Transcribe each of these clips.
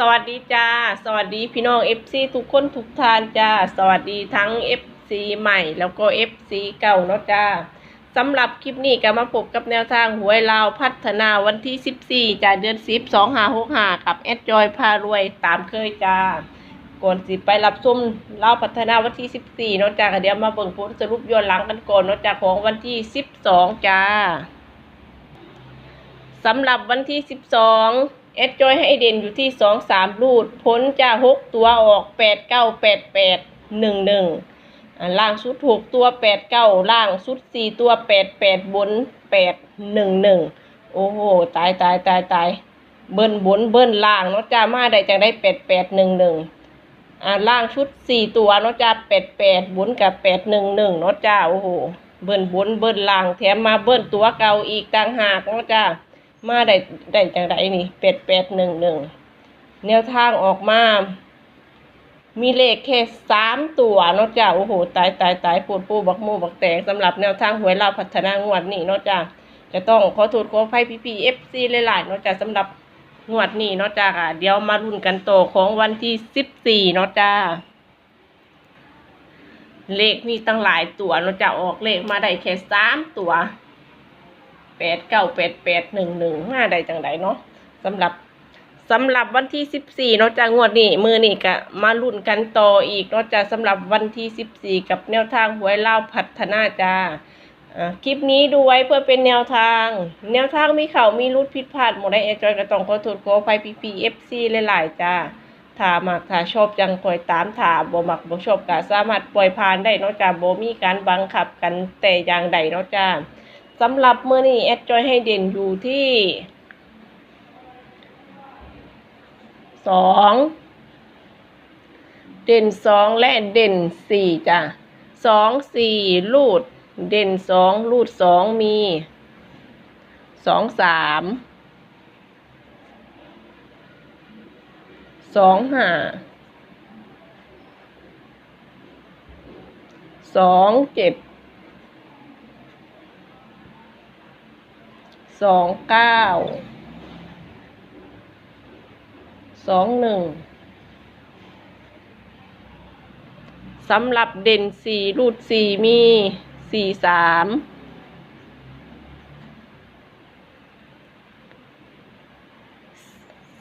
สวัสดีจ้า สวัสดีพี่น้อง FC ทุกคนทุกท่านจ้า สวัสดีทั้ง FC ใหม่แล้วก็ FC เก่าเนาะจ้าสำหรับคลิปนี้ก็มาพบกับแนวทางหวยลาวพัฒนาวันที่ 14จ้าเดือน 10 2565กับแอดจอยพารวยตามเคยจ้าก่อนสิไปรับชมลาวพัฒนาวันที่ 14เนาะจ้าเดี๋ยวมาเบิ่งผลสรุปย้อนหลังกันก่อนเนาะจ้าของวันที่ 12 จ้าสำหรับวันที่ 12 เอสจอยให้เด่นอยู่ที่สองสามรูดพ้นจากหกตัวออกแปดเก้าแปดแปดหนึ่งหนึ่งล่างสุดหกตัวแปดเก้าล่างสุดสี่ตัวแปดแปดบนแปดหนึ่งหนึ่งโอ้โหตายตายตายตายเบิ้ลบนเบิ้ลล่างนาะจ้ามาได้จังได้แปดแปดหนึ่งหนึ่งอ่าล่างชุดสี่ตัวนาะจ้าแปดแปดบนกับแปดหนึ่งหนึ่งนาะจ้าโอ้โหเบิ้ลบนเบิ้ลล่างแถมมาเบิ้ลตัวเก่าอีกต่างหากนาะจ้า มาได้ได้จังไดนี่เป็ดเป็ดหนึ่งหนึ่งแนวทางออกมา มีเลขแค่สามตัวเนาะจ้าโอ้โหตายตายตายปวดปูบักมูบักแตกสำหรับแนวทางหวยเราวพัฒนางวดนี้เนาะจ้าจะต้องขอโทษขออภัยพี่พีเอฟซีหลายๆเนาะจ้าสำหรับงวดนี้เนาะจ้าค่ะเดี๋ยวมารุ่นกันโตอของวันที่สิบสี่เนาะจ้าเลขมีตั้งหลายตัวเนาะจ้าออกเลขมาได้แค่สามตัว แปดเก้าแปดแปดหนึ่งหนึ่งมาได้จังไดเนาะสำหรับสำหรับวันที่สิบสี่เนาะจางวดนี้มือนี่ก็มาลุ้นกันต่ออีกเนาะจาสำหรับวันที่สิบสี่กับแนวทางหวยเล่าพัฒนาจ้าคลิปนี้ดูไว้เพื่อเป็นแนวทาง แนวทางมีเขามีรุดผิดพลาดหมดได้เอจอยกระตองขอโทษขออภัยพีพีเอฟซีหลายๆจ้าถ้ามักถ้าชอบจังคอยตามถ้าบ่มักบ่ชอบก็สามารถปล่อยผ่านได้เนาะจ้าบ่มีการบังคับกันแต่อย่างใดเนาะจ้า สำหรับเมื่อนี้แอดจอยให้เด่นอยู่ที่สองเด่นสองและเด่นสี่จ้ะสองสี่ลูด เด่นสองลูดสองมีสองสามสองห้าสองเจ็ด สองเก้าสองหนึ่งสำหรับเด่นสี่รูดสี่มีสี่สาม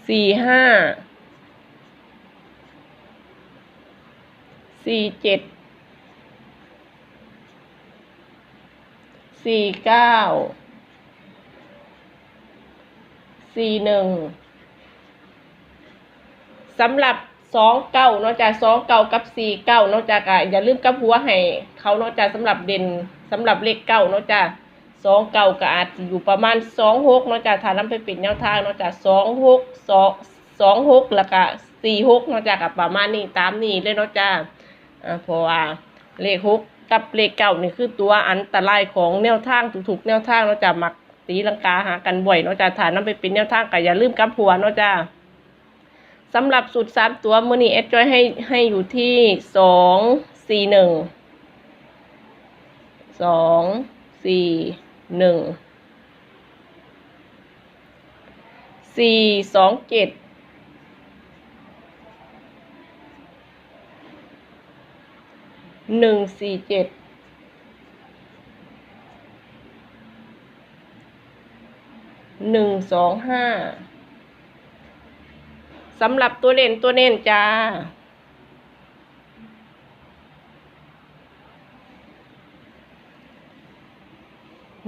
สี่ห้าสี่เจ็ดสี่เก้า สี่หนึ่งสำหรับสองเก้านอกจากสองเก้ากับสี่เก้านอกจากอะอย่าลืมกับหัวให้เขานอกจากสำหรับเด่นสำหรับเลขเก้านอกจากสองเก้าก็อาจจะอยู่ประมาณสองหกนอกจากถ้าน้ำไปป็นแนวทางนอกจากสองหกสองสองหกแล้วก็สี่หกนอกจากกับประมาณนี้ตามนี้เลยนอกจากเพราะว่าเลขหกกับเลขเก้านี่คือตัวอันตรายของแนวทางถูกๆแนวทางนอกจากมัก ตีลังกาหากันบ่อยเนาะจ้าฐานนำไปเป็นแนวทางก็อย่าลืมกับหัวเนาะจ้าสำหรับสูตรสามตัวมือนี้เอสจอยให้ให้อยู่ที่สองสี่หนึ่งสองสี่หนึ่งสี่สองเจ็ดหนึ่งสี่เจ็ด หนึ่งสองห้าสำหรับตัวเล่นตัวเน้นจ้า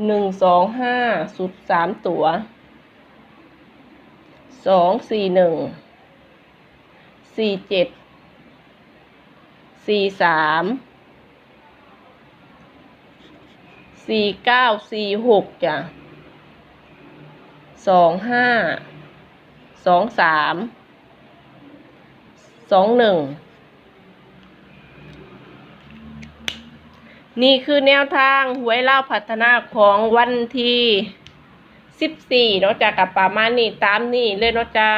หนึ่งสองห้าสุดสามตัว สองสี่หนึ่ง สี่เจ็ด สี่สาม สี่เก้าสี่หกจ้ะ สองห้าสองสามสองหนึ่งนี่คือแนวทางหวยเล่าพัฒนาของวันที่สิบสี่เนาะจ้ะกับประมาณนี้ตามนี่เลยเนาะจ้า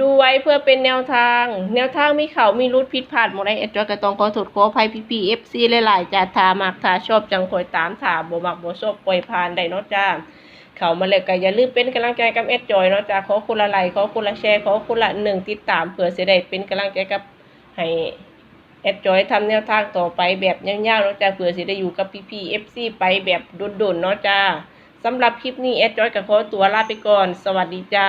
ดูไว้เพื่อเป็นแนวทาง แนวทางมีเขามีรุดผิดพลาดหมดไดเอ็ดจอยกระตองขอโทษขอภัยพี่พีเอฟซีหลายๆจ้าทามักทาชอบจังคอยตามถาบ่มักบ่ชอบปล่อยผ่านได้เนาะจ้า เขามาเลยก็อย่าลืมเป็นกำลังใจกับแอดจอยเนาะจ้าขอคนละไลค์ขอคนละแชร์ขอคนละหนึ่งติดตามเผื่อจะได้เป็นกำลังใจกับให้แอดจอยทำแนวทางต่อไปแบบยาวๆเนาะจ้าเผื่อจะได้อยู่กับพี่ๆ FC ไปแบบดุนๆเนาะจ้าสำหรับคลิปนี้แอดจอยกับขอตัวลาไปก่อน สวัสดีจ้า